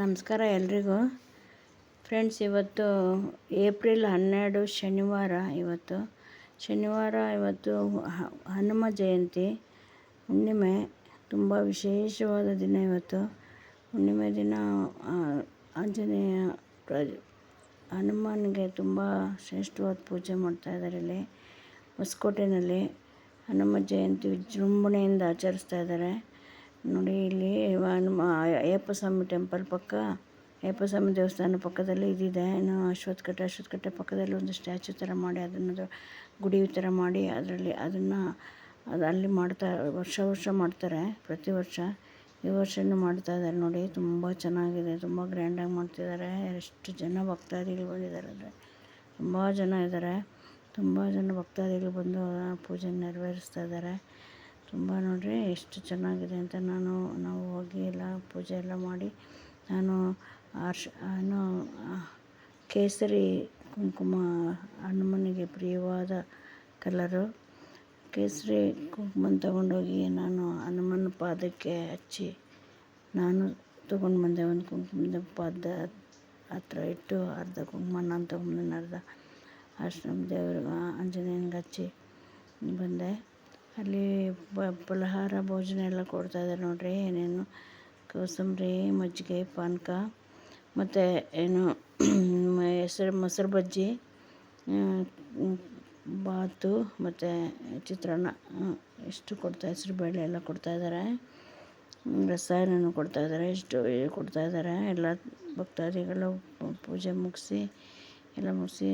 ನಮಸ್ಕಾರ ಎಲ್ರಿಗೂ. ಫ್ರೆಂಡ್ಸ್, ಇವತ್ತು ಏಪ್ರಿಲ್ ಹನ್ನೆರಡು ಶನಿವಾರ, ಇವತ್ತು ಶನಿವಾರ, ಇವತ್ತು ಹನುಮ ಜಯಂತಿ. ಹುಣ್ಣಿಮೆ, ತುಂಬ ವಿಶೇಷವಾದ ದಿನ ಇವತ್ತು. ಹುಣ್ಣಿಮೆ ದಿನ ಆಂಜನೇಯ ಹನುಮನಿಗೆ ತುಂಬ ಶ್ರೇಷ್ಠವಾದ ಪೂಜೆ ಮಾಡ್ತಾಯಿದ್ದಾರೆ ಇಲ್ಲಿ ಹೊಸಕೋಟೆಯಲ್ಲಿ ಹನುಮ ಜಯಂತಿ ವಿಜೃಂಭಣೆಯಿಂದ ಆಚರಿಸ್ತಾ ಇದ್ದಾರೆ ನೋಡಿ, ಇಲ್ಲಿ ಅಯ್ಯಪ್ಪ ಸ್ವಾಮಿ ಟೆಂಪಲ್ ಪಕ್ಕ ಅಯ್ಯಪ್ಪ ಸ್ವಾಮಿ ದೇವಸ್ಥಾನ ಪಕ್ಕದಲ್ಲಿ ಇದಿದೆ. ಏನು ಅಶ್ವತ್ಥ ಕಟ್ಟೆ ಅಶ್ವತ್ಥ ಕಟ್ಟೆ ಪಕ್ಕದಲ್ಲಿ ಒಂದು ಸ್ಟ್ಯಾಚು ಥರ ಮಾಡಿ ಅದನ್ನು ಗುಡಿ ಥರ ಮಾಡಿ, ಅದರಲ್ಲಿ ಅದನ್ನು ಅದು ಅಲ್ಲಿ ಮಾಡ್ತಾ, ವರ್ಷ ವರ್ಷ ಮಾಡ್ತಾರೆ, ಪ್ರತಿ ವರ್ಷ. ಈ ವರ್ಷನೂ ಮಾಡ್ತಾ ಇದ್ದಾರೆ ನೋಡಿ, ತುಂಬ ಚೆನ್ನಾಗಿದೆ, ತುಂಬ ಗ್ರ್ಯಾಂಡಾಗಿ ಮಾಡ್ತಿದ್ದಾರೆ. ಎಷ್ಟು ಜನ ಭಕ್ತಾದಿಗಳು ಬಂದಿದ್ದಾರೆ ಅಂದರೆ, ತುಂಬ ಜನ ಇದ್ದಾರೆ. ತುಂಬ ಜನ ಭಕ್ತಾದಿಗಳು ಬಂದು ಪೂಜೆ ನೆರವೇರಿಸ್ತಾ ಇದ್ದಾರೆ. ತುಂಬ ನೋಡಿರಿ ಎಷ್ಟು ಚೆನ್ನಾಗಿದೆ ಅಂತ ನಾನು, ನಾವು ಹೋಗಿ ಎಲ್ಲ ಪೂಜೆ ಎಲ್ಲ ಮಾಡಿ ನಾನು ಅರ್ಶ್, ಏನು, ಕೇಸರಿ ಕುಂಕುಮ ಹನುಮನಿಗೆ ಪ್ರಿಯವಾದ ಕಲರು. ಕೇಸರಿ ಕುಂಕುಮನ ತಗೊಂಡೋಗಿ ನಾನು ಹನುಮನ ಪಾದಕ್ಕೆ ಹಚ್ಚಿ ನಾನು ತೊಗೊಂಡು ಬಂದೆ. ಒಂದು ಕುಂಕುಮದ ಪಾದ ಹತ್ರ ಇಟ್ಟು ಅರ್ಧ ಕುಂಕುಮ ನಾನು ತೊಗೊಂಬಂದಿನ ಅರ್ಧ ಆಶ್ರಮ ದೇವ್ರಿಗೆ ಆಂಜನೇಯನಿಗೆ ಹಚ್ಚಿ ಬಂದೆ. ಅಲ್ಲಿ ಫಲಹಾರ ಭೋಜನ ಎಲ್ಲ ಕೊಡ್ತಾಯಿದ್ದಾರೆ ನೋಡಿರಿ. ಏನೇನು ಕೋಸಂಬರಿ, ಮಜ್ಜಿಗೆ, ಪಾನಕ, ಮತ್ತು ಏನು ಹೆಸರು ಮೊಸರು ಬಜ್ಜಿ ಬಾತು, ಮತ್ತು ಚಿತ್ರಾನ್ನ ಇಷ್ಟು ಕೊಡ್ತಾ ಹೆಸರು ಬೇಳೆ ಎಲ್ಲ ಕೊಡ್ತಾಯಿದ್ದಾರೆ ರಸಾಯನನೂ ಕೊಡ್ತಾಯಿದ್ದಾರೆ ಇಷ್ಟು ಕೊಡ್ತಾಯಿದ್ದಾರೆ ಎಲ್ಲ ಭಕ್ತಾದಿಗಳು ಪೂಜೆ ಮುಗಿಸಿ ಎಲ್ಲ ಮುಗಿಸಿ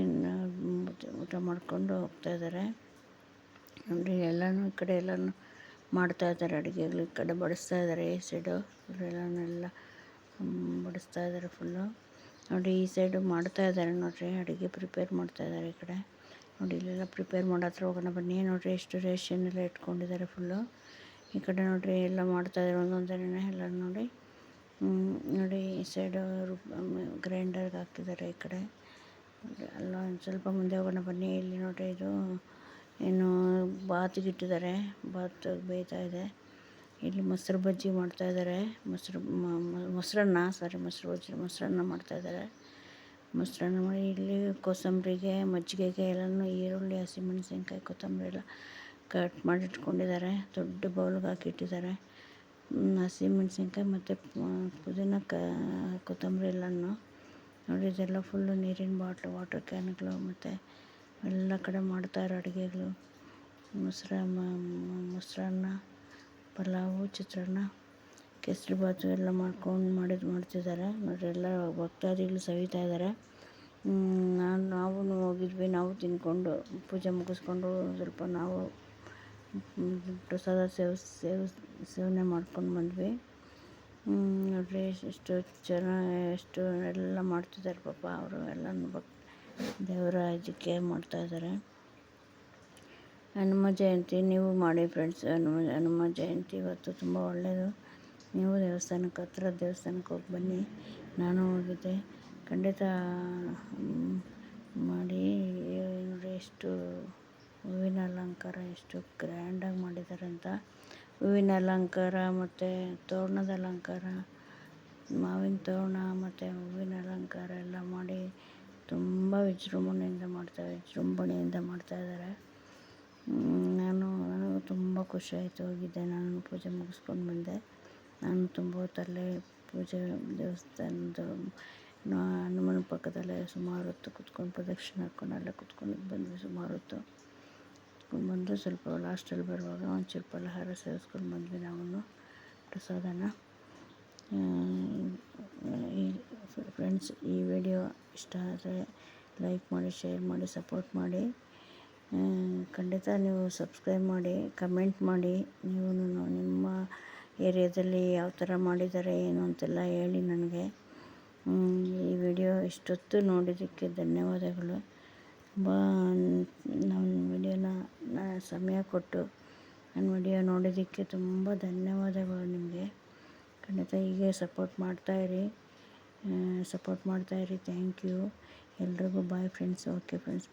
ಊಟ ಮಾಡಿಕೊಂಡು ಹೋಗ್ತಾಯಿದ್ದಾರೆ ನೋಡಿ ಎಲ್ಲನೂ ಈ ಕಡೆ ಎಲ್ಲನೂ ಮಾಡ್ತಾ ಇದ್ದಾರೆ, ಅಡುಗೆಗಳು ಈ ಕಡೆ ಬಡಿಸ್ತಾ ಇದ್ದಾರೆ, ಈ ಸೈಡು ಎಲ್ಲನೆಲ್ಲ ಬಡಿಸ್ತಾ ಇದ್ದಾರೆ ಫುಲ್ಲು ನೋಡಿ, ಈ ಸೈಡು ಮಾಡ್ತಾ ಇದ್ದಾರೆ ನೋಡಿರಿ, ಅಡುಗೆ ಪ್ರಿಪೇರ್ ಮಾಡ್ತಾ ಇದ್ದಾರೆ ಈ ಕಡೆ. ನೋಡಿ, ಇಲ್ಲೆಲ್ಲ ಪ್ರಿಪೇರ್ ಮಾಡೋ ಹತ್ರ ಹೋಗೋಣ ಬನ್ನಿ. ನೋಡಿರಿ, ಎಷ್ಟು ರೇಷನ್ ಎಲ್ಲ ಇಟ್ಕೊಂಡಿದ್ದಾರೆ ಫುಲ್ಲು ಈ ಕಡೆ ನೋಡಿರಿ, ಎಲ್ಲ ಮಾಡ್ತಾ ಇದ್ದಾರೆ ಒಂದೊಂದನೇ ಎಲ್ಲ ನೋಡಿ. ನೋಡಿ, ಈ ಸೈಡು ಗ್ರೈಂಡರ್ಗೆ ಹಾಕಿದ್ದಾರೆ ಈ ಕಡೆ. ಅಲ್ಲ ಒಂದು ಸ್ವಲ್ಪ ಮುಂದೆ ಹೋಗೋಣ ಬನ್ನಿ. ಇಲ್ಲಿ ನೋಡಿರಿ, ಇದು ಏನು ಬಾತಿಗೆ ಇಟ್ಟಿದ್ದಾರೆ. ಬಾತ್ ಬೇಯ್ತಾ ಇದೆ. ಇಲ್ಲಿ ಮೊಸರು ಬಜ್ಜಿ ಮಾಡ್ತಾಯಿದ್ದಾರೆ ಮೊಸರು ಮೊಸರನ್ನ ಸಾರಿ ಮೊಸರು ಬಜ್ಜಿ, ಮೊಸರನ್ನ ಮಾಡ್ತಾಯಿದ್ದಾರೆ ಮೊಸರನ್ನ ಮಾಡಿ ಇಲ್ಲಿ ಕೋಸಂಬರಿಗೆ, ಮಜ್ಜಿಗೆಗೆ ಎಲ್ಲನೂ ಈರುಳ್ಳಿ ಹಸಿಮೆಣಸಿನ್ಕಾಯಿ ಕೊತ್ತಂಬರಿ ಎಲ್ಲ ಕಟ್ ಮಾಡಿ ಇಟ್ಕೊಂಡಿದ್ದಾರೆ. ದೊಡ್ಡ ಬೌಲ್ಗೆ ಹಾಕಿಟ್ಟಿದ್ದಾರೆ ಹಸಿಮೆಣ್ಸಿನ್ಕಾಯಿ ಮತ್ತು ಪುದೀನ ಕ, ಕೊತ್ತಂಬರಿ ಎಲ್ಲನೂ. ನೋಡಿ, ಇದೆಲ್ಲ ಫುಲ್ಲು ನೀರಿನ ಬಾಟ್ಲು ವಾಟರ್ ಕ್ಯಾನ್ಗಳು ಮತ್ತು ಎಲ್ಲ ಕಡೆ ಮಾಡ್ತಾರೆ ಅಡುಗೆಗಳು. ಮೊಸರ ಮೊಸರನ್ನ, ಪಲಾವು, ಚಿತ್ರಾನ್ನ ಕೇಸರಿಬಾತು ಎಲ್ಲ ಮಾಡ್ಕೊಂಡು ಮಾಡಿದ್ದು ಮಾಡ್ತಿದ್ದಾರೆ. ಅವರೆಲ್ಲ ಎಲ್ಲ ಭಕ್ತಾದಿಗಳು ಸವಿತಾ ಇದ್ದಾರೆ. ನಾನು ನಾವು ಹೋಗಿದ್ವಿ. ನಾವು ತಿಂದ್ಕೊಂಡು ಪೂಜೆ ಮುಗಿಸ್ಕೊಂಡು ಸ್ವಲ್ಪ ನಾವು ಪ್ರಸಾದ ಸೇವ್ ಸೇವ್, ಸೇವನೆ ಮಾಡ್ಕೊಂಡು ಬಂದ್ವಿ. ನೋಡ್ರಿ ಎಷ್ಟು ಚೆನ್ನಾಗಿ ಎಷ್ಟು ಎಲ್ಲ ಮಾಡ್ತಿದ್ದಾರೆ ಪಾಪ. ಅವರು ಎಲ್ಲನೂ ಭಕ್ ದೇವರ ಇದಕ್ಕೆ ಮಾಡ್ತಾಯಿದ್ದಾರೆ ಹನುಮ ಜಯಂತಿ ನೀವು ಮಾಡಿ ಫ್ರೆಂಡ್ಸ್ ಹನುಮ ಹನುಮ ಜಯಂತಿ ಇವತ್ತು ತುಂಬ ಒಳ್ಳೆಯದು ನೀವು ದೇವಸ್ಥಾನಕ್ಕೆ ಹತ್ರ ದೇವಸ್ಥಾನಕ್ಕೆ ಹೋಗಿ ಬನ್ನಿ. ನಾನು ಹೋಗಿದ್ದೆ. ಖಂಡಿತ ಮಾಡಿ ನೋಡಿ ಎಷ್ಟು ಹೂವಿನ ಅಲಂಕಾರ, ಎಷ್ಟು ಗ್ರ್ಯಾಂಡಾಗಿ ಮಾಡಿದ್ದಾರೆ ಅಂತ. ಹೂವಿನ ಅಲಂಕಾರ ಮತ್ತು ತೋರಣದ ಅಲಂಕಾರ, ಮಾವಿನ ತೋರಣ ಮತ್ತು ಹೂವಿನ ಅಲಂಕಾರ ಎಲ್ಲ ವಿಜೃಂಭಣೆಯಿಂದ ಮಾಡ್ತಾ ವಿಜೃಂಭಣೆಯಿಂದ ಮಾಡ್ತಾಯಿದ್ದಾರೆ ನಾನು, ನನಗೂ ತುಂಬ ಖುಷಿ ಆಯಿತು ಹೋಗಿದ್ದೆ. ನಾನು ಪೂಜೆ ಮುಗಿಸ್ಕೊಂಡು ಬಂದೆ. ನಾನು ತುಂಬ ಹೊತ್ತಲ್ಲೇ ಪೂಜೆ ದೇವಸ್ಥಾನದ ಹನುಮನ ಪಕ್ಕದಲ್ಲೇ ಸುಮಾರು ಹೊತ್ತು ಕುತ್ಕೊಂಡು ಪ್ರದಕ್ಷಿಣೆ ಹಾಕ್ಕೊಂಡು ಅಲ್ಲೇ ಕುತ್ಕೊಂಡು ಬಂದ್ವಿ ಸುಮಾರು ಹೊತ್ತು. ಕುತ್ಕೊಂಡು ಬಂದು ಸ್ವಲ್ಪ ಲಾಸ್ಟಲ್ಲಿ ಬರುವಾಗ ಒಂಚೂರು ಫಲಹಾರ ಸೇವಿಸ್ಕೊಂಡು ಬಂದ್ವಿ ನಾವು ಪ್ರಸಾದನ. ಫ್ರೆಂಡ್ಸ್ ಈ ವಿಡಿಯೋ ಇಷ್ಟ ಆದರೆ ಲೈಕ್ ಮಾಡಿ, ಶೇರ್ ಮಾಡಿ, ಸಪೋರ್ಟ್ ಮಾಡಿ. ಖಂಡಿತ ನೀವು ಸಬ್ಸ್ಕ್ರೈಬ್ ಮಾಡಿ, ಕಮೆಂಟ್ ಮಾಡಿ. ನೀವು ನಿಮ್ಮ ಏರಿಯಾದಲ್ಲಿ ಯಾವ ಥರ ಮಾಡಿದ್ದಾರೆ, ಏನು ಅಂತೆಲ್ಲ ಹೇಳಿ ನನಗೆ. ಈ ವಿಡಿಯೋ ಇಷ್ಟೊತ್ತು ನೋಡಿದ್ದಕ್ಕೆ ಧನ್ಯವಾದಗಳು. ತುಂಬ ನನ್ನ ವಿಡಿಯೋನ ಸಮಯ ಕೊಟ್ಟು ನನ್ನ ವಿಡಿಯೋ ನೋಡಿದ್ದಕ್ಕೆ ತುಂಬ ಧನ್ಯವಾದಗಳು ನಿಮಗೆ. ಖಂಡಿತ ಹೀಗೆ ಸಪೋರ್ಟ್ ಮಾಡ್ತಾಯಿರಿ ಸಪೋರ್ಟ್ ಮಾಡ್ತಾಯಿರಿ ಥ್ಯಾಂಕ್ ಯು. ಎಲ್ರಿಗೂ ಬಾಯ್ ಫ್ರೆಂಡ್ಸ್ ಓಕೆ ಫ್ರೆಂಡ್ಸ್